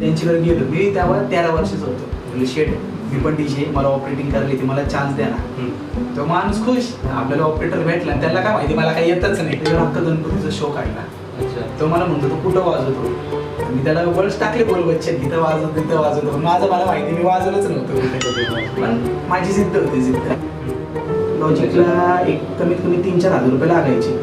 त्यांच्याकडे गेलो. मी तेव्हा तेरा वर्षाचा होतो. म्हणजे शेट मी पण डीजे मला ऑपरेटिंग करायला येते. मला चान्स द्या ना. तो माणूस खुश. आपल्याला ऑपरेटर भेटला. त्याला काय माहिती? मला काही येतच नाही. त्याच्यावर हक्क गणपतीचा शो काढला. अच्छा. तो मला म्हणतो तू कुठं वाजवतो? मी त्याला बळच टाकले बोल बच्चे तिथं वाजवतो तिथं वाजवतो माझं मला माहिती मी वाजवलंच नव्हतं. पण माझी जिद्द होती जिद्द. लॉजिकला एक कमीत कमी तीन चार हजार रुपये लागायचे.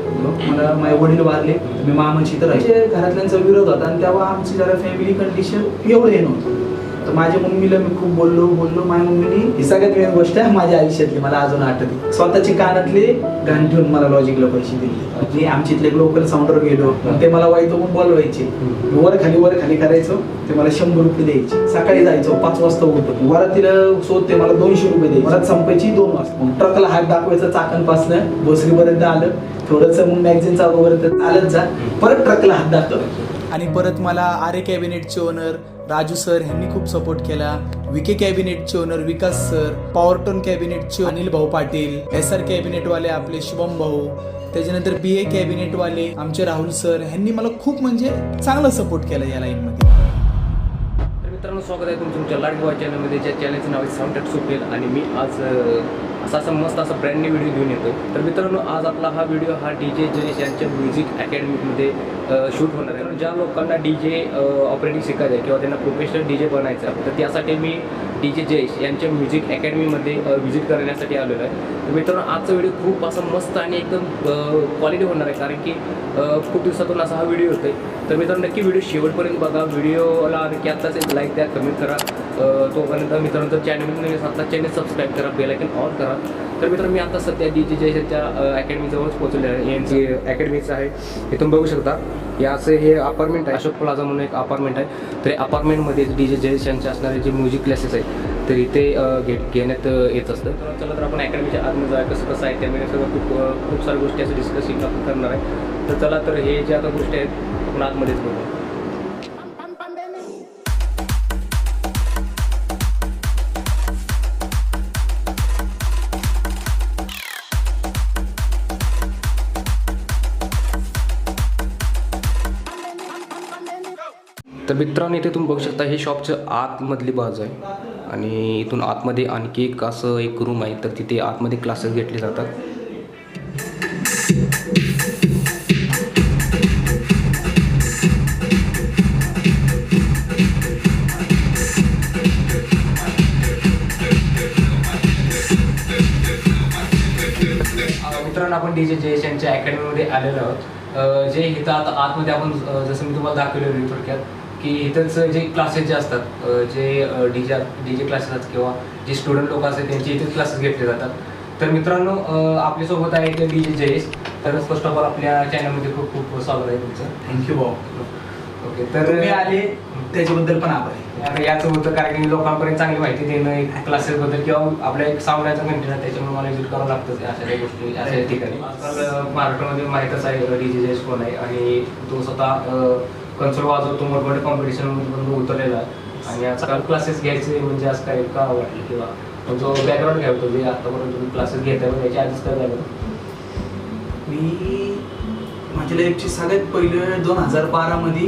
मला माझे वडील वारले मी मामाची तर म्हणजे घरातल्यांचा विरोध होता आणि तेव्हा आमची जरा फॅमिली कंडिशन एवढं हे नव्हतं. तर माझ्या मम्मीला मी खूप बोललो बोललो. माझ्या मम्मीने ही सगळ्यात मेन गोष्ट आहे माझ्या आयुष्यातली मला अजून आठवते. स्वतःची कानातले गाण ठेवून मला लॉजिकला पैसे दिले. म्हणजे आमच्या इथले लोकल साऊंडर गेलो. ते मला वाईट पण बोलवायचे. वर खाली वर खाली करायचो. ते मला शंभर रुपये द्यायचे. सकाळी जायचो पाच वाजता उठतो वरात तिला ते मला दोनशे रुपये द्यायचे. वरात संपायची दोन वाजता. मग ट्रकला हात दाखवायचं चाकणपासनं. भोसरीपर्यंत आलं. थोडंसं मग मॅगझिन चालू वगैरे चालत जा. परत ट्रकला हात दाखव. आणि परत मला आरे कॅबिनेटचे ओनर राजू सर यांनी खूप सपोर्ट केला. विके कॅबिनेटचे ओनर विकास सर पॉवरटोन कॅबिनेटचे अनिल भाऊ पाटील एस आर कॅबिनेटवाले आपले शुभम भाऊ त्याच्यानंतर बी ए कॅबिनेटवाले आमचे राहुल सर यांनी मला खूप म्हणजे चांगला सपोर्ट केला या लाईनमध्ये तर मित्रांनो स्वागत आहे तुमच्या लाडकी चॅनलमध्ये ज्या चॅनलचं नाव आहे साऊंड सुपेल आणि मी आज असा असं मस्त असा ब्रँड न्यू व्हिडिओ घेऊन येतो तर मित्रांनो आज आपला हा व्हिडिओ हा डी जे जयेश यांच्या म्युझिक अकॅडमीमध्ये शूट होणार आहे. ज्या लोकांना डी जे ऑपरेटिंग शिकायचं आहे किंवा त्यांना प्रोफेशनल डी जे बनायचं आहे तर त्यासाठी मी डी जे जयेश यांच्या म्युझिक अकॅडमीमध्ये व्हिजिट करण्यासाठी आलेलो आहे. तर मित्रांनो आजचा व्हिडिओ खूप असा मस्त आणि एकदम क्वालिटी होणार आहे. कारण की खूप दिवसातून असा हा व्हिडिओ होतोय तर मित्रांनो नक्की व्हिडिओ शेवटपर्यंत बघा. व्हिडिओला नक्की आत्ताच एक लाईक द्या कमेंट करा. तोपर्यंत मित्रांनो तर चॅनल नवीन आता चॅनल सबस्क्राईब करा बेलायकन ऑन करा. तर मित्रांनो मी आता सध्या डी जे जयेशच्या अकॅडमीजवळच पोहोचले आहे यांची अकॅडमीचं आहे. इथून तुम्ही बघू शकता याचं हे अपार्टमेंट आहे. अशोक प्लाझा म्हणून एक अपार्टमेंट आहे. तर अपार्टमेंटमध्ये डी जे जयेश यांचे असणारे जे म्युझिक क्लासेस आहेत तर इथे घेत घे घेण्यात येत असतं. तर चला तर आपण अकॅडमीच्या आतमध्ये जाऊया. कसं कसं आहे त्यामध्ये म्हणजे सगळं खूप खूप साऱ्या गोष्टी असं डिस्कसिंग आपण करणार आहे. तर चला तर हे जे आता गोष्टी आहेत आपण आतमध्येच बघू. तर मित्रांनो इथे तुम्ही बघू शकता हे शॉपचं आतमधली बाजू आहे. आणि इथून आतमध्ये आणखी एक असं एक रूम आहे तर तिथे आतमध्ये क्लासेस घेतले जातात. मित्रांनो आपण डी जे जयेश यांच्या अकॅडमीमध्ये आलेलो आहोत. जे इथं आता आतमध्ये आपण जसं मी तुम्हाला दाखवलेलं थोडक्यात की इथंच जे क्लासेस जे असतात जे D J D J classes असतात किंवा जे स्टुडंट लोक असतात त्यांचे इथेच क्लासेस घेतले जातात. तर मित्रांनो आपल्यासोबत आहे ते डी जे जयेश. तर फर्स्ट ऑफ ऑल आपल्या चॅनलमध्ये खूप खूप स्वागत आहे तुमचं. थँक्यू भाऊ ओके तर तुम्ही आले त्याच्याबद्दल पण आभार. आहे याचं होतं कारण की लोकांपर्यंत चांगली माहिती देणं एक क्लासेसबद्दल किंवा आपल्या एक साऊंडाचा कंटेंट आहे त्याच्यामुळे मला विजिट करावं लागतं अशा काही गोष्टी अशा ठिकाणी. आजकाल महाराष्ट्रामध्ये माहीतच आहे डी जे जयेश कोण आहे आणि तो स्वतः कन्सर्ट वाजवतो मोठमोठ्या पण तो उतरलेला आहे. आणि आजकाल क्लासेस घ्यायचे म्हणजे असं काय का वाटलं किंवा जो बॅकग्राऊंड घ्यावतो जे आतापर्यंत तुम्ही क्लासेस घेताय पण याच्या आधीच काय झालं? मी माझ्या लाईफची सगळ्यात पहिलं दोन हजार बारामध्ये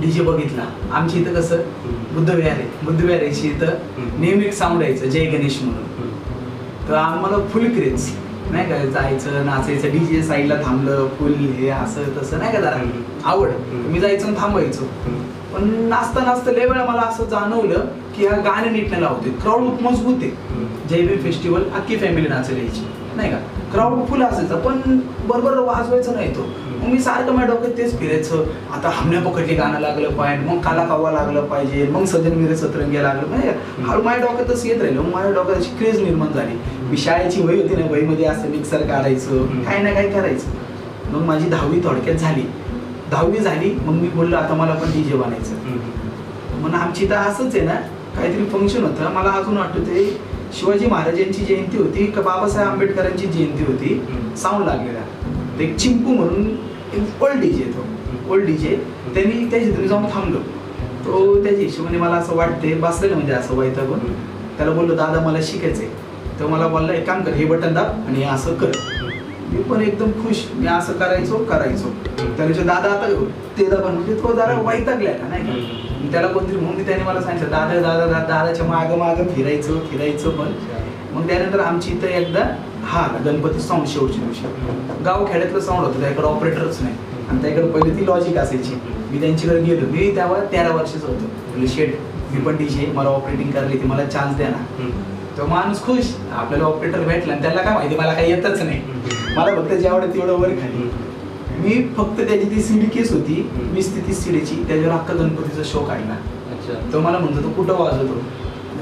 डी जे बघितला. आमच्या इथं कसं बुद्धविहार आहे बुद्धविहाराची इथं. नेहमी साऊंड यायचं जय गणेश म्हणून. तर आम्हाला फुल क्रेज नाही का जायचं नाचायचं डीजे साईडला थांबलं फुल हे असं तसं नाही का जरा. आवड. मी जायचं आणि थांबायचो. पण नाचता नाचता लय वेळा मला असं जाणवलं की हा गाणे नीट नाही लावते क्राऊड मजबूत आहे. जयबीर फेस्टिवल अख्खी फॅमिली नाचायला यायची. नाही का? क्राऊड फुल असायचा पण बरोबर वाजवायचं नाही तो. मग मी सारखं माझ्या डोक्यात तेच फिरायचं. आता हमण्या पकडली गाणं लागलं पाहिजे मग काला कावा लागलं पाहिजे मग सजन मिरे सतरंगी लागलं म्हणजे हळू माझ्या डोक्यातच येत राहिलं. मग माझ्या डोक्यात अशी क्रेज निर्माण झाली. शाळेची वय होती ना वहीमध्ये असं मिक्सर काढायचं. काही ना काही करायचं. मग माझी दहावी थोडक्यात झाली. दहावी झाली मग मी बोललो आता मला पण डीजे बनायचं मग आमची तर असंच आहे ना काहीतरी फंक्शन होतं. मला अजून आठवते शिवाजी महाराजांची जयंती होती का बाबासाहेब आंबेडकरांची जयंती होती. साऊंड लागलेला. तर एक चिंपू म्हणून एक ओल्ड डीजे तो. ओल्ड डीजे त्यांनी त्याच्या तिथे जाऊन थांबलो. तो त्याच्या हिशोबाने मला असं वाटते बसलेलं म्हणजे असं वैतागून. त्याला बोललो दादा मला शिकायचंय. तर मला बोलला एक काम कर हे बटन दाब आणि हे असं कर. मी पण एकदम खुश मी असं करायचो करायचो. त्याच्या दादा आता ते दाबा म्हणजे तो जरा वैतागल्या का नाही का? त्याला कोणतरी म्हणून मी त्याने मला सांगितलं दादा दादा दादा दादाच्या मागं मागं फिरायचं फिरायचं पण. मग त्यानंतर आमची इथं एकदा हा गणपती साऊंड शेवटच्या दिवशी. गाव खेड्यातलं साऊंड होतं त्याकडे ऑपरेटरच नाही. आणि त्याकडे पहिले ती लॉजिक असायची. मी त्यांच्याकडे गेलो. मी तेव्हा तेरा वर्षाचं होतो. म्हणजे शेट मी पण डीजे मला ऑपरेटिंग करायला ती मला चान्स द्या ना. तो माणूस खुश. आपल्याला ऑपरेटर भेटला आणि त्याला काय माहिती मला काही येतच नाही. मला फक्त जेवढं तेवढं वर खाली. मी फक्त त्याची ती सीडी केस होती. वीस ते तीस सीडीची त्याच्यावर अख्खा गणपतीचा शो काढला. अच्छा. तो मला म्हणतो तो कुठं वाजवतो?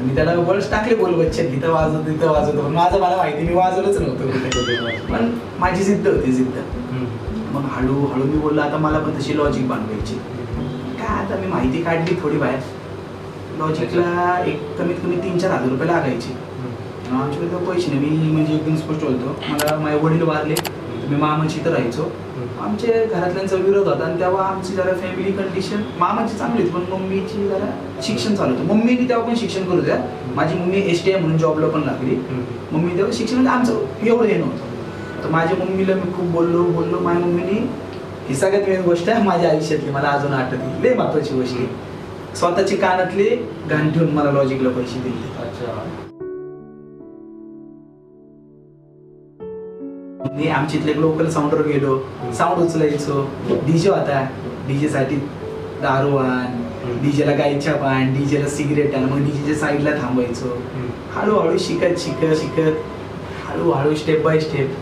मी त्याला बळच टाकले बोल बच्चे इथं वाजवतो इथं वाजवतो. पण माझं मला माहिती मी वाजवलंच नव्हतं. पण माझी जिद्द होती जिद्द. मग हळू हळू मी बोललो आता मला पण तशी लॉजिक बनवायची काय आता मी माहिती काढली थोडी बाहेर? लॉजिकला एक कमीत कमी तीन चार हजार रुपये लागायचे. आमच्याकडे तेव्हा पैसे नाही. मी म्हणजे एकदम स्पष्ट बोलतो मला माझे वडील वारले मी मामाची इथं राहायचो. आमच्या घरातल्यांचा विरोध होता आणि तेव्हा आमची जरा फॅमिली कंडिशन मामाची चांगली होती पण मम्मीची जरा शिक्षण चालू होतं. मम्मीने तेव्हा पण शिक्षण करू द्या माझी मम्मी एस टी आय म्हणून जॉबला पण लागली. मम्मी तेव्हा शिक्षण म्हणजे आमचं एवढं हे नव्हतं. तर माझ्या मम्मीला मी खूप बोललो बोललो. माझ्या मम्मीने ही सगळ्यात मेन गोष्ट आहे माझ्या आयुष्यातली. मला अजून आठवते. लय महत्वाची गोष्ट आहे. स्वतःची कानातले घाण ठेवून मला लॉजिकला पैसे दिले. मी आमच्या इथले लोकल साऊंडवर गेलो. साऊंड उचलायचो. डीजे होता. डीजे साठी दारू आण डीजेला गायच्या पान डीजेला सिगरेट आण मग डीजेच्या साईडला थांबायचो. हळूहळू शिकत शिकत शिकत हळूहळू स्टेप बाय स्टेप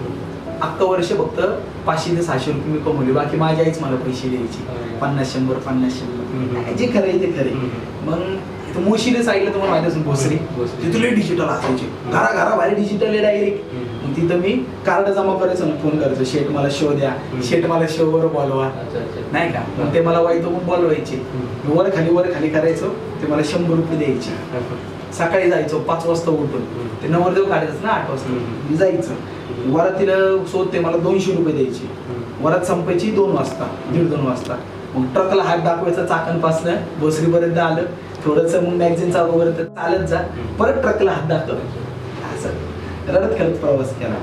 अख्खं वर्ष फक्त पाचशे ते सहाशे रुपये मी कमवले. बाकी माझी आईच मला पैसे द्यायची. पन्नास शंभर पन्नास शंभर. जे खरं आहे ते खरे मग मोशीले साईडला तुम्हाला माहिती असेल भोसरी. तिथले डिजिटल असायचे. घरा घरा बाहेर डिजिटल आहे डायरेक्ट तिथं मी कार्ड जमा करायचो ना फोन करायचो. शेट मला शो द्या. शेट मला शोवर बोलवा. अच्छा अच्छा नाही का? मग ते मला वाईट मग बोलवायचे. वर खाली वर खाली करायचो. ते मला शंभर रुपये द्यायचे. सकाळी जायचो पाच वाजता उठून. ते नवरदेव काढायचं ना आठ वाजता. मी जायचं. वरात तिला शोधते मला दोनशे रुपये द्यायचे. वरात संपायची दोन वाजता दीड दोन वाजता. मग ट्रकला हात दाखवायचा चाकण पासलं भोसरीपर्यंत आलं. थोडंसं मग मॅगझिन चालू वगैरे चालत जा. परत ट्रकला हात दाखवायचं असं रडत खेळत प्रवास केला.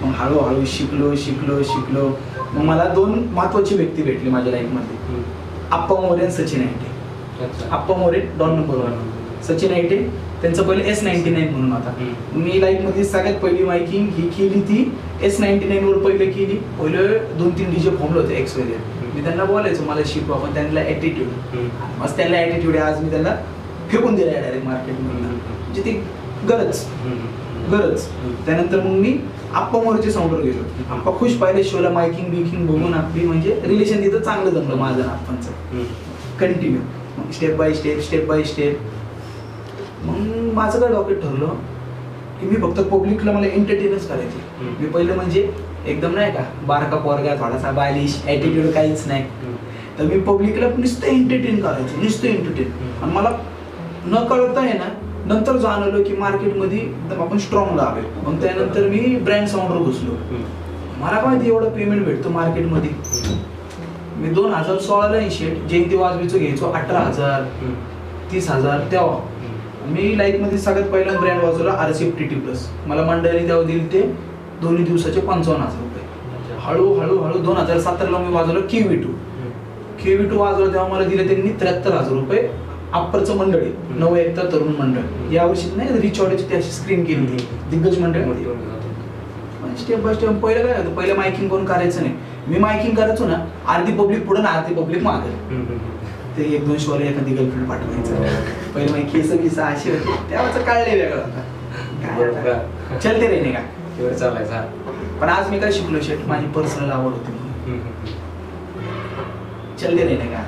मग हळूहळू शिकलो शिकलो शिकलो. मग मला दोन महत्वाची व्यक्ती भेटली माझ्या लाईफमध्ये आप्पा मोरे आणि Sachin Aite Appa More don number one Sachin Aite त्यांचं पहिलं एस नाईन्टी नाईन म्हणून होता. मी लाईफमध्ये सगळ्यात पहिली मायकिंग ही केली ती एस नाईन्टी नाईन वर पहिले केली. पहिले दोन तीन डीजे फॉर्मले होते एक्समध्ये. मी त्यांना बोलायचो मला शिकवा. पण त्यांना ऍटिट्यूड मस्त त्यांना ऍटिट्यूड आहे. आज मी त्यांना फेकून दिला डायरेक्ट मार्केटमधून म्हणजे ती गरज. गरज. त्यानंतर मग मी आप्पा मोरचे साऊंडवर गेलो. आप्पा खुश पाहिले शोला मायकिंग बिकिंग बघून आपली म्हणजे रिलेशन तिथं चांगलं जमलं माझं आप्पांचं. कंटिन्यू मग step by step step by step मग माझं काय डॉक्टर ठरलं की मी फक्त पब्लिकला मला एंटरटेनच करायचे. मी पहिलं म्हणजे एकदम नाही का बारका पोरगा थोडासा बालिश ॲटिट्यूड काहीच नाही. तर मी पब्लिकला नुसतं एंटरटेन करायचं नुसतं एंटरटेन. आणि मला न कळता आहे ना नंतर जाणवलं की मार्केटमध्ये एकदम आपण स्ट्रॉंग लागेल मग त्यानंतर मी ब्रँड साऊंडवर घुसलो. मला काय माहिती एवढं पेमेंट भेटतो मार्केटमध्ये? मी दोन हजार सोळाला शेट जयंती वाजवीचं घ्यायचो अठरा हजार तीस हजार तेव्हा. मी लाईफमध्ये सगळ्यात पहिला brand वाजवला R C F T T plus मला मंडळी तेव्हा दिली ते दोन्ही दिवसाचे पंचावन्न हजार रुपये. हळू हळू हळू दोन हजार सतराला मी वाजवलं K V two K V two वाजवलं तेव्हा मला दिले त्यांनी त्र्याहत्तर हजार रुपये. अप्परचं मंडळी नऊ एकता तरुण मंडळ. या वर्षी नाही रिच ऑर्डरची ती अशी स्क्रीन केली होती. दिग्गज मंडळमध्ये स्टेप बाय स्टेप पहिलं काय होतं? पहिलं मायकिंग कोण करायचं नाही. मी मायकिंग करायचो ना अर्धी पब्लिक पुढे ना अर्धी पब्लिक मागे. ते एक दोन शोला एखादी गर्लफ्रेंड पाठवायचं. पहिले माहिती केस अशी होती. तेव्हाच काढले वेगळं? चलते रे नाही का चालायचा पण आज मी काय शिकलो शेट माझी पर्सनल आवड होती. म्हणून. चलते रे नाही का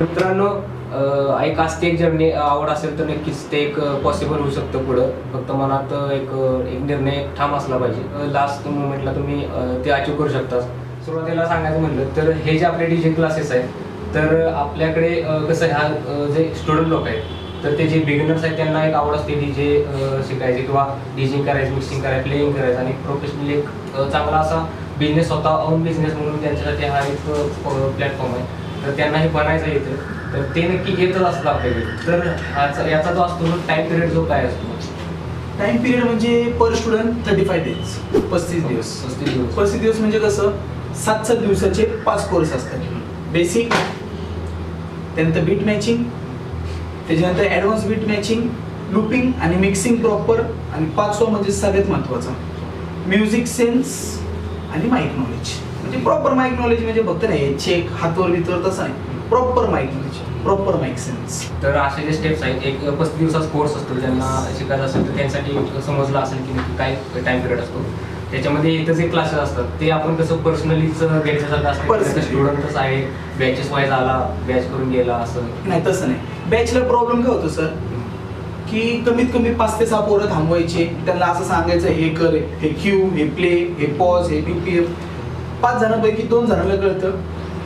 मित्रांनो एक असते एक जर्नी आवड असेल तर नक्कीच ते एक पॉसिबल होऊ शकतं पुढं. फक्त मनात एक एक निर्णय ठाम असला पाहिजे. लास्ट मुमेंटला तुम्ही ते अचीव करू शकता. सुरुवातीला सांगायचं म्हणलं तर हे जे आपले डीजे क्लासेस आहेत तर आपल्याकडे कसं ह्या जे स्टुडंट लोक आहेत तर ते जे बिगिनर्स आहेत त्यांना एक आवड असते डीजे शिकायची किंवा डीजिंग करायचं मिक्सिंग करायचं प्लेइंग करायचं. आणि प्रोफेशनली एक चांगला असा बिझनेस स्वतः ओन बिझनेस म्हणून त्यांच्यासाठी हा एक प्लॅटफॉर्म आहे. तर त्यांना हे बनायचं येतं तर ते नक्की घेतच असतं आपल्याकडे तर याचा जो असतो टाइम पिरियड जो काय असतो? टाइम पिरियड म्हणजे per student thirty five days पस्तीस दिवस. पस्तीस दिवस. पस्तीस दिवस म्हणजे कसं? सात सात दिवसाचे पाच कोर्स असतात. बेसिक त्यानंतर बीट मॅचिंग त्याच्यानंतर ॲडव्हान्स बीट मॅचिंग लुपिंग आणि मिक्सिंग प्रॉपर आणि पाचवा म्हणजे सगळ्यात महत्त्वाचा म्युझिक सेन्स आणि माईक नॉलेज म्हणजे प्रॉपर माईक नॉलेज म्हणजे फक्त नाही चेक हातवर बितवर तसं नाही. Proper mic knowledge proper mic sense तर असे जे स्टेप्स आहेत एक पस्तीस दिवसाचा कोर्स असतो ज्यांना शिकायचा असेल तर त्यांसाठी समजलं असेल की नक्की काय टाइम पिरियड असतो. त्याच्यामध्ये इथं जे क्लासेस असतात ते आपण कसं पर्सनलीच घ्यायच्यासारखं असतं Personally. स्टुडंटच आहे बॅचेस वाईज आला बॅच करून गेला असं. नाही तसं नाही. बॅचला प्रॉब्लेम काय होतो सर की कमीत कमी पाच ते सहा पोरं थांबवायचे त्यांना असं सांगायचं हे कर हे क्यू हे प्ले हे पॉज हे बीपीएम पाच जणांपैकी दोन जणांना कळतं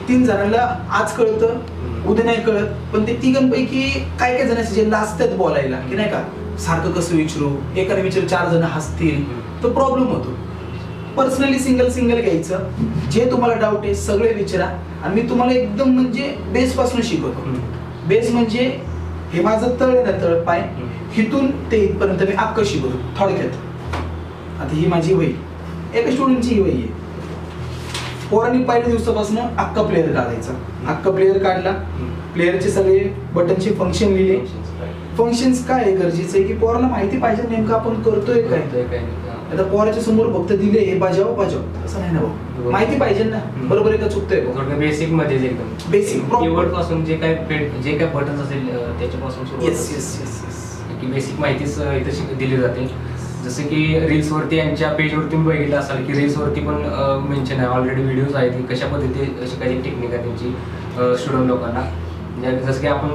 तीन जणांना आज कळतं उद्या नाही कळत पण ते तिघांपैकी काय काय जण असे जे लाजतात बोलायला की नाही का? सारखं कसं विचारू? एकाने विचार चार जण हसतील तर प्रॉब्लेम होतो. पर्सनली सिंगल सिंगल घ्यायचं. जे तुम्हाला डाऊट आहे सगळे विचारा. आणि मी तुम्हाला एकदम म्हणजे बेस पासून शिकवतो. बेस म्हणजे हे माझं तळ आहे ना तळ पाय. हिथून ते इथपर्यंत मी अक्क शिकवतो थोडक्यात. आता ही माझी वही. एका स्टुडंटची ही वही आहे. पोरांनी पहिल्या दिवसापासून अक्का प्लेअर काढायचा. अक्का प्लेअर काढला. प्लेअरचे सगळे बटनचे फंक्शन लिहिले. फंक्शन्स काय आहे? गरजेचं आहे की पोरांना माहिती पाहिजे नेमकं आपण करतोय काय? आता पोराच्या समोर फक्त दिले हे बजाव बजाव. असं नाही ना भाऊ. माहिती पाहिजे ना. बरोबर आहे का चुकतोय? बेसिकमध्ये एकदम. Proper. कीवर्डपासून जे काय जे काय बटन असेल त्याच्यापासून सुरुवात येस होते. येस येस येस की बेसिक माहितीच इथं दिली जाते. जसं की रील्सवरती यांच्या पेजवरती तुम्ही बघितलं असाल की रील्सवरती पण मेन्शन आहे. ऑलरेडी व्हिडिओज आहेत की कशा पद्धती शिकायची टेक्निक आहे त्यांची स्टुडंट लोकांना. म्हणजे जसं की आपण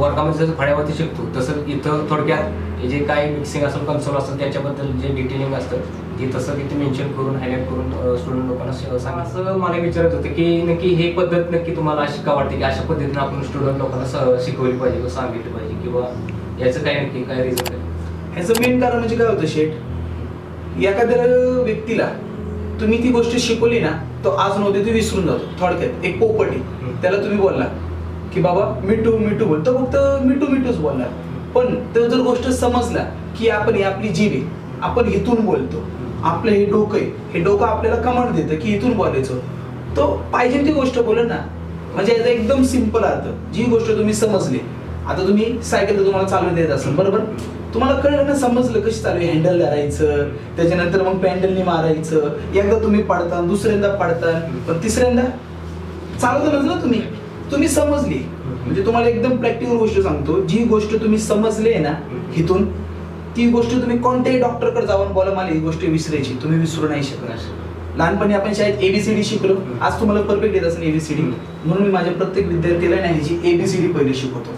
वर्गामध्ये जसं फळ्यावरती शिकतो तसं इथं थोडक्यात जे काय मिक्सिंग असेल कन्सोल असेल त्याच्याबद्दल जे डिटेलिंग असतं ते तसं तिथे मेन्शन करून हायलाईट करून स्टुडंट लोकांना सांगा. असं मला विचारत होतं की नक्की हे पद्धत नक्की तुम्हाला अशी का वाटते की अशा पद्धतीने आपण स्टुडंट लोकांना स- शिकवली पाहिजे किंवा सांगितलं पाहिजे किंवा याचं काय नक्की काय रिझन आहे? ह्याचं मेन कारण म्हणजे काय होतं शेठ? एखाद्या व्यक्तीला तुम्ही ती गोष्ट शिकवली ना तो आज नव्हते तो विसरून जातो थोडक्यात. एक पोपटी. त्याला तुम्ही बोलला की बाबा मिठू मिठू बोल. तो फक्त मिठू मिठूच बोलणार. पण तो जर गोष्ट समजला की आपण ही आपली जीभ आहे आपण इथून बोलतो. आपलं हे डोकं आहे हे डोकं आपल्याला कमांड देतं की इथून बोलायचं. तो पाहिजे ती गोष्ट बोल ना. म्हणजे याचा एकदम सिंपल अर्थ. जी गोष्ट तुम्ही समजली आता तुम्ही सायकल तर तुम्हाला चालवता देत असेल बरोबर? तुम्हाला कळलं ना समजलं कशी चालू आहे? हँडल धरायचं त्याच्यानंतर मग पॅन्डलनी मारायचं. एकदा तुम्ही पाडता दुसऱ्यांदा पाडता पण तिसऱ्यांदा चालत ना तुम्ही. तुम्ही समजली. म्हणजे तुम्हाला एकदम प्रॅक्टिकल गोष्ट सांगतो. जी गोष्ट तुम्ही समजली आहे ना इथून ती गोष्ट तुम्ही कोणत्याही डॉक्टरकडे जाऊन बोला मला ही गोष्ट विसरायची. तुम्ही विसरू नाही शकणार लहानपणी आपण शाळेत एबीसीडी शिकलो. आज तुम्हाला परफेक्ट येत असेल एबीसीडी म्हणून मी माझ्या प्रत्येक विद्यार्थ्याला नाही ह्याची एबीसीडी पहिले शिकवतो.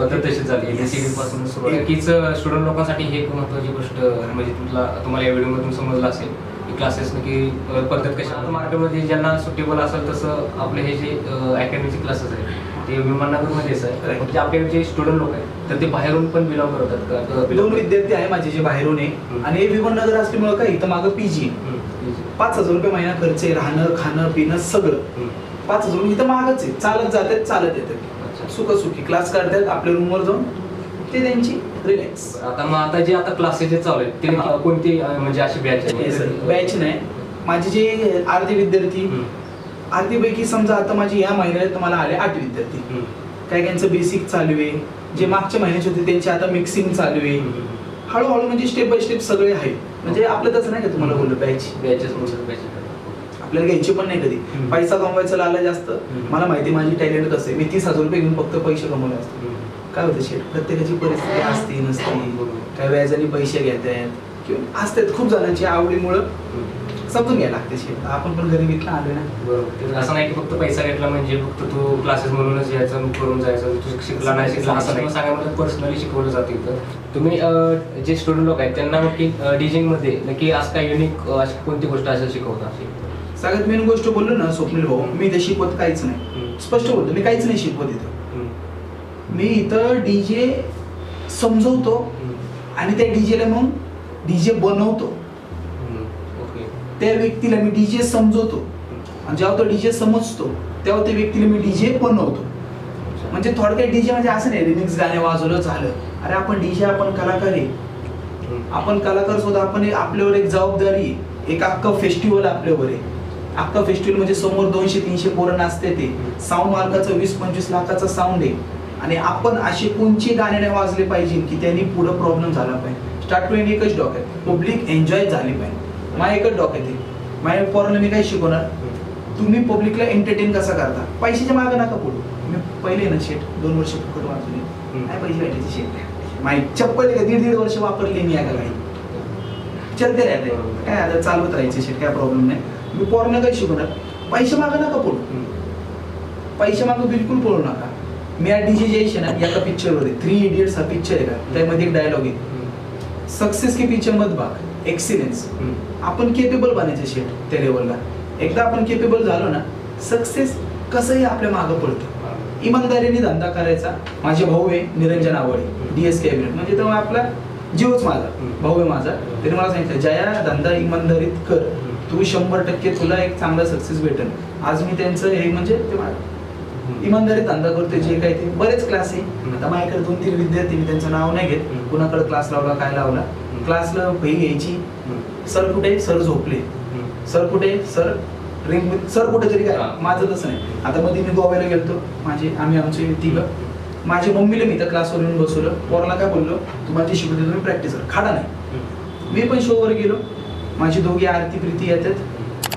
पद्धत तशीच झाली एबीसीडी पासून सुरुवात नक्कीच स्टुडंट लोकांसाठी हे एक महत्वाची गोष्ट म्हणजे तुमला तुम्हाला या व्हिडिओमधून समजलं असेल की क्लासेस नक्की अं, पद्धत कशा मार्केटमध्ये ज्यांना सुटेबल असेल तसं आपले हे जे अकॅडमीचे क्लासेस आहेत ते विमाननगरमध्येच आहे. म्हणजे आपले जे स्टुडंट लोक आहेत तर ते बाहेरून पण बिलॉंग करतात का का दोन विद्यार्थी आहे माझे जे बाहेरून आहे. आणि हे विमाननगर असल्यामुळे काय इथं मागं पीजी. पाच हजार रुपये महिना खर्च आहे राहणं खाणं पिणं सगळं. पाच हजार इथं महागच आहे चालत जातात चालत येतात. सुखसुखी. क्लास करतात आपल्या रूमवर जाऊन ते त्यांची रिलॅक्स आता मग आता जे आता क्लासेस जे चालू आहेत ते. कोणती म्हणजे अशी बॅच बॅच नाही. माझे जे अर्धे विद्यार्थी अर्धेपैकी समजा आता माझे या महिन्यात मला आले आठ विद्यार्थी. काही काहींचं बेसिक चालू आहे जे मागच्या महिन्याचे होते त्यांचे आता मिक्सिंग चालू आहे. हळूहळू म्हणजे स्टेप बाय स्टेप सगळे आहे म्हणजे आपलं तसं नाही का तुम्हाला बोललो बॅच बॅचेस बॅचेस आपल्याला घ्यायचे पण नाही कधी. पैसा कमवायचा लागला जास्त. मला माहिती माझी टॅलेंट कसं आहे. मी तीस हजार रुपये घेऊन फक्त पैसे कमवले असते. काय होतं शेट? प्रत्येकाची परिस्थिती असते नसते. काय व्याजाने पैसे घेत आहेत किंवा असतात खूप जणांची आवडीमुळं. समजून घ्यायला लागते शेट. आपण पण गरिबीतला आलोय ना. बरोबर. असं नाही की फक्त पैसा घेतला म्हणजे फक्त तू क्लासेस म्हणूनच यायचं करून जायचं. तू शिकला नाही शिकला असं नाही सांगायला पर्सनली शिकवलं जातं इथं. तुम्ही जे स्टुडंट लोक आहेत त्यांना नक्की डीजिंगमध्ये नक्की आज काय युनिक अशी कोणती गोष्ट असं शिकवता? सगळ्यात मेन गोष्ट बोललो ना स्वप्नील भाऊ मी इथे शिकवत काहीच नाही. स्पष्ट बोलतो मी काहीच नाही शिकवत इथं. मी इथं डीजे समजवतो. आणि त्या डीजेला मग डीजे बनवतो. त्या व्यक्तीला मी डीजे समजवतो. आणि जेव्हा तो डीजे समजतो तेव्हा त्या व्यक्तीला मी डीजे बनवतो. म्हणजे थोडक्यात डीजे म्हणजे असं नाही रिमिक्स गाणे वाजवलं झालं. अरे आपण डीजे आपण कलाकार आहे. आपण कलाकार सुद्धा आपण आपल्यावर एक जबाबदारी. एक अख्खं फेस्टिवल आपल्यावर आहे. अख्खं फेस्टिवल म्हणजे समोर दोनशे तीनशे पोरं नाचते ते. साऊंड मार्काचं वीस पंचवीस लाखाचा साऊंड आहे. आणि आपण असे कोणचे गाणे नाही वाजले पाहिजे की त्यांनी पुढे प्रॉब्लेम झाला पाहिजे. स्टार्ट टू एंड एकच डॉक्यात. पब्लिक एन्जॉय झाली पाहिजे. माझ्या एकच डॉक्यात आहे. माझ्या पोराला मी काय शिकवणार? तुम्ही पब्लिकला एंटरटेन कसा करता? पैशाच्या मागे नका पडू. मी पहिले ना शेट दोन वर्ष फुकट हम्म. काय पैसे भेटायचे शेट माझी चप्पल का दीड दीड वर्ष वापरली मी या काही चलते राहते काय आता चालवत राहायचे शेट काय प्रॉब्लेम नाही. मी पोरांना काय शिकवणार पैसे मागे नका पडू. पैसे मागे बिलकुल पळू नका. मी या डीजे जयशन एका पिक्चरमध्ये थ्री इडियट्स हा पिक्चर आहे का? त्यामध्ये एक डायलॉग आहे. सक्सेस के पीछे मत भाग एक्सिलेन्स आपण केपेबल बनायचं शेट त्या लेवलला एकदा आपण केपेबल झालो ना सक्सेस कसंही आपल्या मागं पडतं. इमानदारीने धंदा करायचा माझे भाऊ आहे निरंजन आवळे डीएस कॅबिनेट म्हणजे तो आपला जीवच माझा. भाऊ आहे माझा. त्याने मला सांगितलं जया धंदा इमानदारीत कर. तू शंभर टक्के तुला एक चांगला सक्सेस भेटेल. आज मी त्यांचं हे म्हणजे ते इमानदारीत धंदा करतोय जे काही ते. बरेच क्लास आहे. आता माझ्याकडे दोन तीन विद्यार्थी मी त्यांचं नाव नाही घेत. कुणाकडे क्लास लावला काय लावला? क्लासला भई यायची सर कुठे? सर झोपले. सर कुठे? सर रिंग सर कुठे तरी काय. माझं तसं नाही. आता मध्ये मी गोव्याला गेलतो. माझे आम्ही आमचे तिघं. माझ्या मम्मीला मी त्या क्लासवर येऊन बसवलं. पोराला काय बोललो? तुम्हाला जे शिकवते तुम्ही प्रॅक्टिस कर. खाडा नाही. मी पण शोवर गेलो. माझी दोघी आरती प्रीती येतात.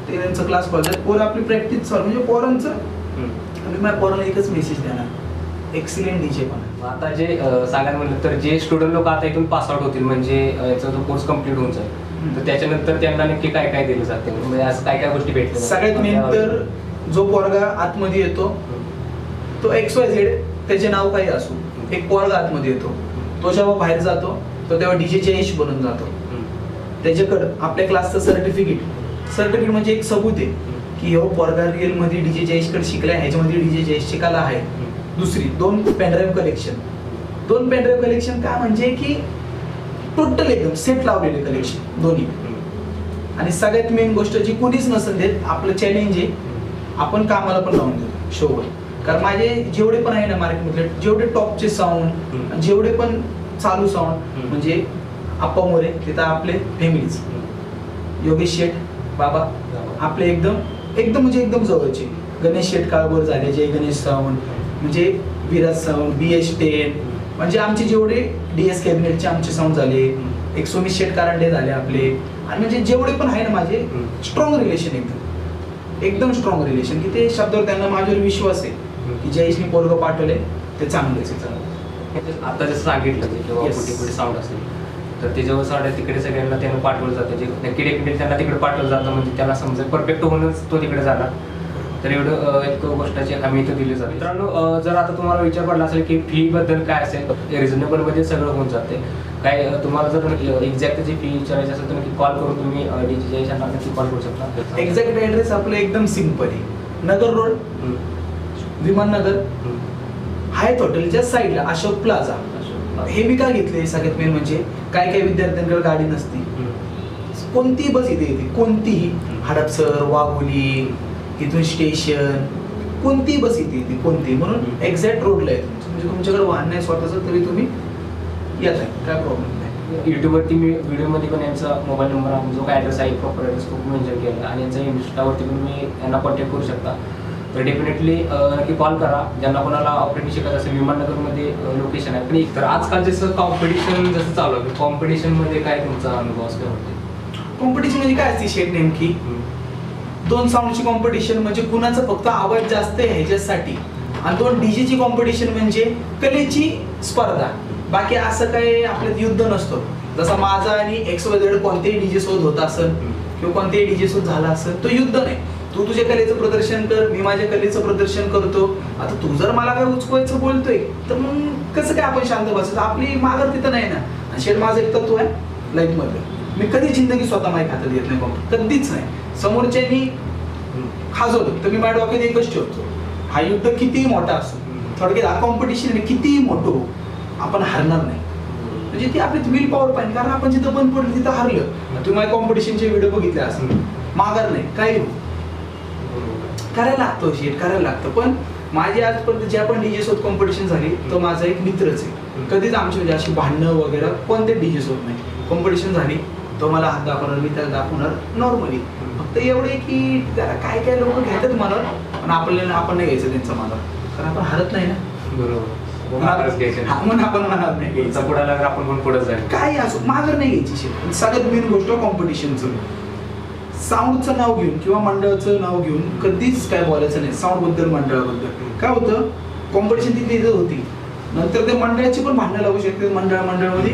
ते त्यांचा क्लास पाहतात पोरं आपली प्रॅक्टिस चालू म्हणजे पोरांचं. आणि माझ्या पोराला एकच मेसेज देणार. एक्सिलेंट डीजे पण. आता जे सांगायला म्हटलं तर जे स्टुडंट लोक आता इथून पास आउट होतील म्हणजे याचा जो कोर्स कंप्लीट होऊन जाईल. तर त्याच्यानंतर त्यांना नक्की काय काय दिलं जाते? म्हणजे असं काय काय गोष्टी भेटतात सगळ्यात मेन तर जो पोरगा आतमध्ये येतो तो एक्स वाय झेड त्याचे नाव काही असू. एक पोरगा आतमध्ये येतो. तो जेव्हा बाहेर जातो तो तेव्हा डीजेचे यश बनून जातो. त्याच्याकडं आपल्या क्लासचं सर्टिफिकेट सर्टिफिकेट म्हणजे एक सबूत आहे की हो पोरगा मध्ये डीजे जयेशकडे शिकलाय ह्याच्यामध्ये डीजे जयेश शिकायला आहे. दुसरी दोन पेनड्राईव्ह कलेक्शन दोन पेनड्राईव्ह कलेक्शन काय म्हणजे की टोटल एकदम सेट लावलेले कलेक्शन दोन्ही. आणि सगळ्यात मेन गोष्ट जी कोणीच नसेल देत आपलं चॅलेंज आहे आपण कामाला पण लावून देतो शोवर कारण माझे जेवढे पण आहे ना मार्केटमधले जेवढे टॉपचे साऊंड. जेवढे पण चालू साऊंड. म्हणजे आप्पा मोरे तिथं आपले फॅमिलीज योगेश शेठ बाबा आपले एकदम एकदम म्हणजे एकदम जवळचे. गणेश शेठ काळभोर झाले जय गणेश सावंत. म्हणजे Viraj Sawant B S ten म्हणजे आमचे जेवढे डी एस कॅबिनेटचे आमचे साऊंड झाले एक सोमी शेठ कारंडे झाले आपले. आणि म्हणजे जेवढे पण आहे ना माझे. स्ट्रॉंग रिलेशन एकदम. एकदम स्ट्रॉंग रिलेशन की ते शब्दावर त्यांना माझ्यावर विश्वास आहे. की जयेशनी पोरग पाठवले ते चांगलेच आहे. आता जसं सांगितलं की साऊंड असेल. तर ते जेव्हा आहे तिकडे सगळ्यांना त्यांना पाठवलं जातं. जे नक्की डेफिनेट त्यांना तिकडे पाठवलं जातं म्हणजे त्याला समजा परफेक्ट होऊनच तो तिकडे झाला तर एवढं एक गोष्टाची हमी इथं दिली जाते. मित्रांनो जर आता तुम्हाला विचार पडला असेल की फी बद्दल काय असेल रिझनेबलमध्ये सगळं होऊन जाते. काय तुम्हाला जर एक्झॅक्ट जी फी विचारायची असेल तर नक्की कॉल करून तुम्ही डीजे नक्की कॉल करू शकता. एक्झॅक्ट ऍड्रेस आपलं एकदम सिंपल आहे. नगर रोड. विमाननगर. हायत हॉटेलच्या साईडला अशोक प्लाझा हे मी का घेतले सगळ्यात मेन म्हणजे काय काय विद्यार्थ्यांकडे गाडी नसती. कोणतीही बस इथे येते. कोणतीही हडपसर वाघोली इथून स्टेशन कोणतीही बस इथे येते. कोणती म्हणून एक्झॅक्ट रोडला आहे तुमचं म्हणजे तुमच्याकडे वाहन नाही स्वतःच तरी तुम्ही येत आहे काय प्रॉब्लेम नाही. युट्यूबवरती मी व्हिडिओमध्ये पण यांचा मोबाईल नंबर जो काय ॲड्रेस आहे प्रॉपर ॲड्रेस खूप मेन्शन केला आणि यांचा इन्स्टावरती पण मी यांना कॉन्टॅक्ट करू शकता. तर डेफिनेटली नक्की कॉल करा. ज्यांना कोणाला ऑपरेटिंग शिकत असेल विमाननगरमध्ये लोकेशन आहे. पण एक तर आजकाल जसं कॉम्पिटिशन जसं चालू आहे कॉम्पिटिशनमध्ये काय तुमचा अनुभव असतो? वाटते कॉम्पिटिशन म्हणजे काय असते शेट नेमकी? दोन साऊंडची कॉम्पिटिशन म्हणजे कुणाचा फक्त आवाज जास्त आहे ह्याच्यासाठी. आणि दोन डीजेची कॉम्पिटिशन म्हणजे कलेची स्पर्धा. बाकी असं काही आपल्यात युद्ध नसतो. जसा माझा आणि एक्स वगैरे कोणतेही डीजे शोध होत असेल किंवा कोणतेही डीजे शोध झाला असेल तो युद्ध नाही. तू तुझ्या कलेचं प्रदर्शन कर मी माझ्या कलेचं प्रदर्शन करतो. आता तू जर मला काय उचकवायचं बोलतोय तर मग कसं काय आपण शांत बसायचं? आपली माघार तिथं नाही ना. शेड माझं एक तत्व आहे लाईफ मी कधी जिंदगी स्वतः माझ्या हातात येत नाही बाबा. कधीच नाही. समोरच्यानी खाजवलं तर मी माझ्या डोक्यात एकच ठेवतो. हा युद्ध कितीही मोठा असो थोडक्यात हा कॉम्पिटिशन कितीही मोठं हो, आपण हारणार नाही. म्हणजे ती आपली विल पॉवर पाहिजे कारण आपण जिथं बंद पडलं तिथं हारलं. तुम्ही माझ्या कॉम्पिटिशनचे व्हिडिओ बघितले असेल. माघार नाही काही करायला लागतो शेट करायला लागतं. पण माझी आजपर्यंत ज्या पण डीजे सोबत कॉम्पिटिशन झाली तो माझा एक मित्रच आहे. कधीच आमची म्हणजे अशी भांडणं वगैरे कोणते डीजे सोबत नाही. कॉम्पिटिशन झाली तो मला हात दाखवणार मी त्याला दाखवणार नॉर्मली फक्त एवढे की जरा काय काय लोक घेतात मला पण आपल्याला आपण नाही घ्यायचं त्यांचं मला. कारण आपण हरत नाही ना. बरोबर. आपण मनात नाही. घ्यायचं पुढे आपण पण पुढे जाईल काही असो माघार नाही घ्यायची. सगळ्यात मेन गोष्ट कॉम्पिटिशनचं साऊंडचं नाव घेऊन किंवा मंडळाचं नाव घेऊन कधीच काय बोलायचं नाही. साऊंडबद्दल मंडळाबद्दल. काय होतं? कॉम्पिटिशन तिथे इथं होती. नंतर ते मंडळाची पण भांडणं लागू शकते मंडळ मंडळामध्ये.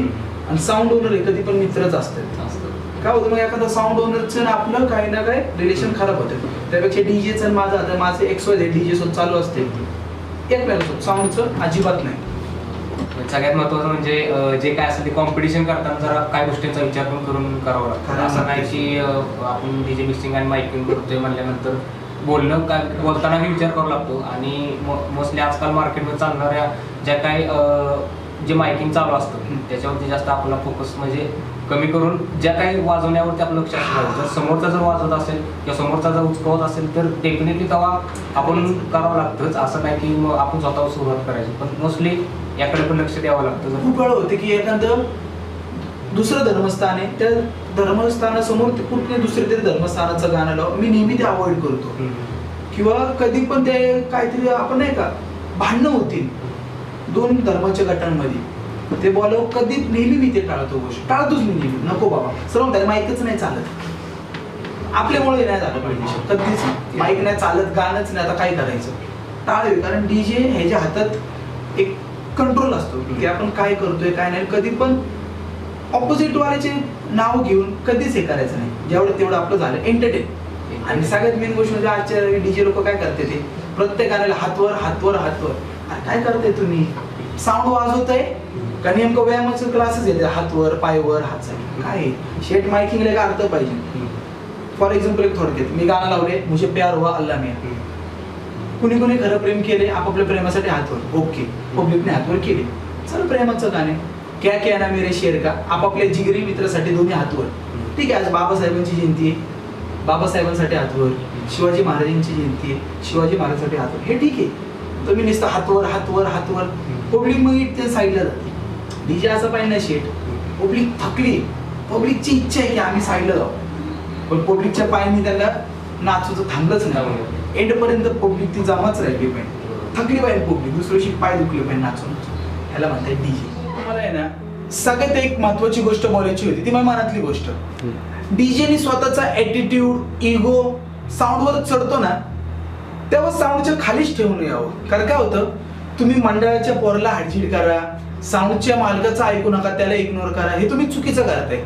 आणि साऊंड ओनर हे कधी पण मित्रच असतात. असतं. काय होतं? मग एखादा साऊंड ओनरचं आपलं काही ना काही रिलेशन खराब होतं. त्यापेक्षा डीजेचं माझं आता माझं एक्स वाय डीजे सोबत चालू असते. एक वेळा साऊंडचं अजिबात नाही. सगळ्यात महत्वाचं म्हणजे जे काय असेल ते कॉम्पिटिशन करताना जरा काय गोष्टींचा विचार पण करून करावा लागतो असं नाही. की आपण डीजे मिक्सिंग आणि मायकिंग करतोय म्हणल्यानंतर बोलणं काय बोलतानाही विचार करावा लागतो आणि मोस्टली आजकाल मार्केटमध्ये चालणाऱ्या ज्या काही जे मायकिंग चालू असतं. त्याच्यावरती जास्त आपला फोकस म्हणजे कमी करून ज्या काही वाजवण्यावरती आपलं लक्ष असलं. जर समोरचा जर वाजवत असेल किंवा समोरचा जर उचकवत असेल तर डेफिनेटली तेव्हा आपण करावं लागतंच. असं नाही की मग आपण स्वतःवर सुरुवात करायची. पण मोस्टली याकडे पण लक्ष द्यावं लागतं. जर खूप वेळा होते की एखादं दुसरं धर्मस्थान आहे त्या धर्मस्थानासमोर ते कुठले दुसरे तरी धर्मस्थानाचं गाणं लाव. मी नेहमी ते अवॉइड करतो. किंवा कधी पण ते काहीतरी आपण नाही का भांडणं होतील. दोन धर्माच्या गटांमध्ये. ते बोलाव कधी नेहमी मी ते टाळतो गोष्ट टाळतोच मी नेहमी. नको बाबा. सर्व धर्म ऐकच नाही चालत. आपल्यामुळे नाही झालं पाहिजे. कधीच माईक नाही चालत गाणंच नाही. आता काय करायचं? टाळवे कारण डीजे ह्याच्या हातात एक कंट्रोल असतो की आपण काय करतोय काय नाही. कधी पण ऑपोजिट वाल्याचे नाव घेऊन कधीच हे करायचं नाही. जेवढं तेवढं आपलं झालं. एंटरटेन आणि सगळ्यात मेन गोष्ट म्हणजे आजच्या डीजे लोक काय करते ते? प्रत्येकाला हातवर हातवर हातवर. काय करताय तुम्ही? साऊंड वाजवत आहे का नेमकं व्यायामाचे क्लासेस येते हातवर पायवर हात काय? आहे? शेट मायकिंगला का अर्थ पाहिजे. फॉर एक्झाम्पल एक थोडक्यात. मी गाणं लावले मुझे प्यार हुआ अल्लाह मिया कुणी कुणी खरं प्रेम केले आपापल्या प्रेमासाठी हातवर. ओके पब्लिकने हातवर केले चल प्रेमाचं गाणे. क्या क्या ना मेरे शेर का? आपापल्या जिगरी मित्रासाठी दोन्ही हातवर. ठीक आहे आज बाबासाहेबांची जयंती आहे. बाबासाहेबांसाठी हातवर. शिवाजी महाराजांची जयंती आहे. शिवाजी महाराजांसाठी हातवर. हे ठीक आहे. तुम्ही नुसतं हातवर हातवर हातवर. पब्लिक मग त्या साईडला जाते. डीजे असं पाहिजे ना शेट पब्लिक थकली. पब्लिकची इच्छा आहे की आम्ही साईडला जाऊ. पण पब्लिकच्या पायांनी त्याला नाचूचं थांबलंच नाही. एंड पर्यंत पब्लिक ती जमाच राहिली पाहिजे थकली पाहिजे पब्लिक दुसऱ्याशी पाय दुखले पाहिजे नाचून. ह्याला म्हणतात डीजे मला आहे ना सगळ्यात एक महत्वाची गोष्ट बोलायची होती ती माझ्या मनातली गोष्ट. डीजेने स्वतःचा ॲटिट्यूड इगो साऊंडवर चढतो ना तेव्हा साऊंडच्या खालीच ठेवून यावं. कारण काय होतं? तुम्ही मंडळाच्या पोराला हाडजीड करा. साऊंडच्या मालकाचं ऐकू नका त्याला इग्नोर करा. हे तुम्ही चुकीचं करताय.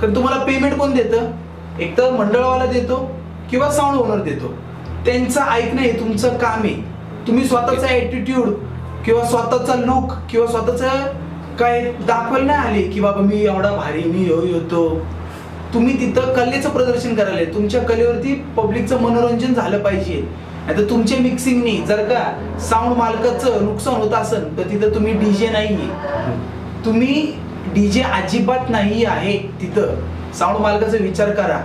कारण तुम्हाला पेमेंट कोण देतं? एक तर मंडळवाला देतो किंवा साऊंड ओनर देतो. त्यांचं ऐकणं हे तुमचं काम आहे. तुम्ही स्वतःचा ॲटिट्यूड किंवा स्वतःचा लुक किंवा स्वतःचं काय दाखवायला नाही आले की बाबा मी एवढा भारी मी येऊ येतो. तुम्ही तिथं कलेचं प्रदर्शन करायला आहे. तुमच्या कलेवरती पब्लिकचं मनोरंजन झालं पाहिजे. नाही तर तुमच्या मिक्सिंगनी जर का साऊंड मालकाचं नुकसान होत असेल तर तिथं तुम्ही डीजे नाहीये. तुम्ही डीजे अजिबात नाही आहे तिथं. साऊंड मालकाचा विचार करा.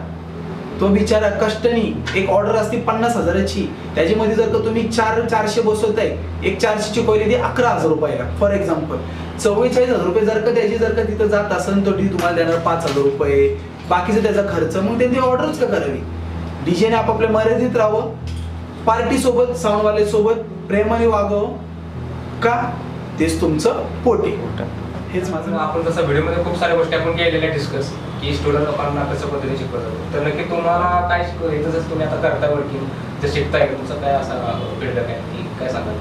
तो बिचारा कष्टनी एक ऑर्डर असते पन्नास हजाराची. त्याच्यामध्ये जर का तुम्ही चार चारशे बसवताय एक चारशेची कोयली ती अकरा हजार रुपयाला फॉर एक्झाम्पल चव्वेचाळीस हजार रुपये जर का त्याची जर का तिथं जात असेल तर ती तुम्हाला देणार पाच हजार रुपये. बाकीचा त्याचा खर्च. मग त्यांनी ऑर्डरच का करावी? डीजेने आपापल्या मर्यादित राहावं. पार्टी सोबत साऊंडवाले सोबत प्रेमाने वागावं का? तेच तुमचं पोटे. हेच माझं. आपण तसं व्हिडिओमध्ये खूप साऱ्या गोष्टी आपण केलेल्या डिस्कस की स्टुडंट लोकांना कसं पद्धतीने शिकवत तर नक्की तुम्हाला काय शिकव इथं जसं तुम्ही आता करताय वर्किंग जे शिकताय तुमचं काय असा फीडबॅक आहे? की काय सांगाल?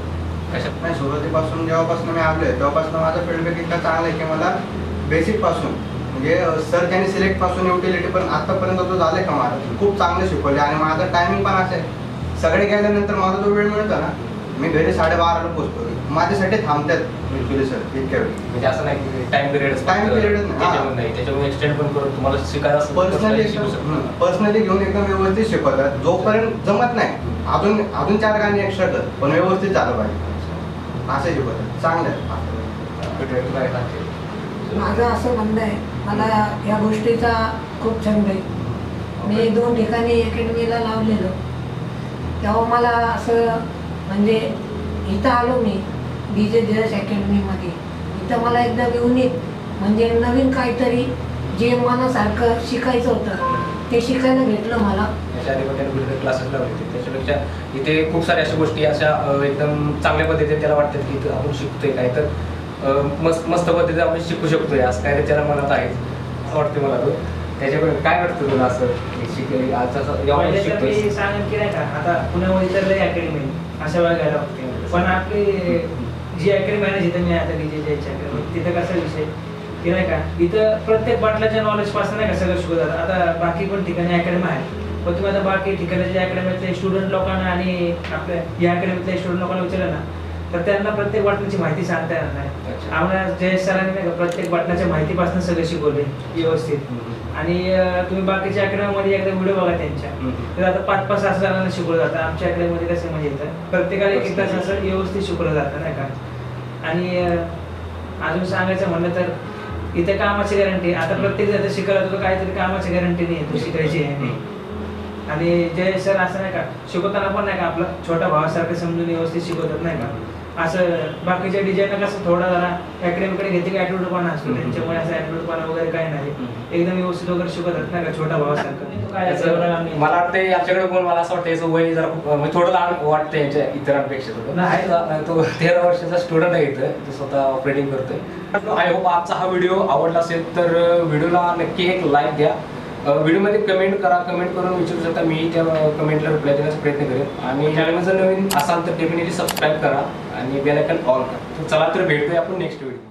कशात नाही सुरुवातीपासून जेव्हापासून मी आलोय तेव्हापासून माझा फीडबॅक इतका चांगला आहे की मला बेसिकपासून म्हणजे सर त्यांनी सिलेक्टपासून युटिलिटी पण आतापर्यंत जो झालाय का मला खूप चांगलं शिकवले आणि माझं टायमिंग पण असं आहे. सगळे गेल्यानंतर माझा जो वेळ मिळतो ना मी घरी साडेबाराला पोहोचतो. माझ्यासाठी थांबतात ऍक्च्युली सर इतक्या वेळ. म्हणजे असं नाही टाइम पिरियड period नाही. त्याच्यामुळे नाही. त्याच्यामुळे एक्सटेंड पण करून तुम्हाला शिकायला पर्सनली. पर्सनली घेऊन एकदम व्यवस्थित शिकवतात. जोपर्यंत जमत नाही अजून अजून चार गाणी एक्स्ट्रा कर पण व्यवस्थित झालं पाहिजे. असं शिकवतात. चांगलं आहे? माझं असं म्हणणं आहे. मला या गोष्टीचा खूप छंद आहे. मी दोन ठिकाणी अकॅडमीला लावलेलं. तेव्हा मला असं म्हणजे इथं आलो मी डी जे धीरज अकॅडमीमध्ये इथं मला एकदम युनिक म्हणजे नवीन काहीतरी जे मनासारखं शिकायचं होतं ते शिकायला भेटलं मला. त्याच्या आधी पण त्याने कुठेतरी क्लासेस लावले होते. त्याच्यापेक्षा इथे खूप साऱ्या अशा गोष्टी अशा एकदम चांगल्या पद्धतीने त्याला वाटतात की इथं आपण शिकतोय काय. तर मस्त मस्त पद्धतीने आपण शिकू शकतोय. असं काय ते त्याला मनात आहे असं वाटतं मला. तो त्याच्याकडे काय वाटतं तुला असं? शिक आज असं जेव्हा आपण पहिले तर शिकतोय. मी सांगेन की नाही का आता पुण्यामध्ये तर लय अकॅडमी अशा वेळा घ्यायला लागते पण आपली जी अकॅडमी आहे ना जिथं मी आता डीजे अकॅडमी तिथं कसा विषय? की नाही का इथं प्रत्येक बाटल्याच्या नॉलेजपासून नाही का सगळं शिकवतात आता बाकी पण ठिकाणी अकॅडमी आहे. पण तुम्ही आता बाकी ठिकाणच्या अकॅडमीतले स्टुडंट लोकांना आणि आपल्या या अकॅडमीतल्या स्टुडंट लोकांना विचारलं ना तर त्यांना प्रत्येक बाटल्याची माहिती सांगता येणार नाही. अच्छा. आम्हाला जयेश सरांनी नाही का प्रत्येक बाटल्याच्या माहितीपासून सगळं शिकवले व्यवस्थित. आणि तुम्ही बाकीच्या अकॅडमीमध्ये एकदा व्हिडिओ बघा त्यांच्या. तर आता पाच पाच सहा जणांना शिकवलं जातं. आमच्या अकॅडमीमध्ये कसं म्हणजे येतं प्रत्येकाला एक तास असं व्यवस्थित शिकवलं जातं नाही का? आणि अजून सांगायचं म्हणलं तर इथे कामाची गॅरंटी. आता प्रत्येक जण शिकायला तुला काहीतरी कामाची गॅरंटी नाही तू शिकायची आहे. आणि जय सर असं नाही का शिकवताना पण नाही का आपलं छोट्या भावासारखं समजून व्यवस्थित शिकवतात नाही का असं बाकीच्या डिझाईन कसं थोडा जरा अकॅडमीकडे घेते की ॲटिट्यूडपणा असतो. त्यांच्यामुळे असं ॲटिट्यूडपणा वगैरे काही नाही. एकदम व्यवस्थित वगैरे शिकवतात नाही का छोट्या भावासारखं. मला वाटतं याच्याकडे पण मला असं वाटतं याचं वय जरा खूप म्हणजे थोडं लहान वाटतं यांच्या इतरांपेक्षा थोडं नाही. आहे तो तेरा वर्षाचा स्टुडंट आहे इथं तो स्वतः ऑपरेटिंग करतोय आय होप आजचा हा व्हिडिओ आवडला असेल तर व्हिडिओला नक्की एक लाईक द्या व्हिडिओमध्ये कमेंट करा कमेंट करून विचारू शकता. मी त्या कमेंटला रिप्लाय देण्याचा प्रयत्न करेन. आणि चॅनल जर नवीन असाल तर डेफिनेटली सबस्क्राईब करा आणि बेलायकन ऑल करा. तर चला तर भेटूया आपण नेक्स्ट व्हिडिओ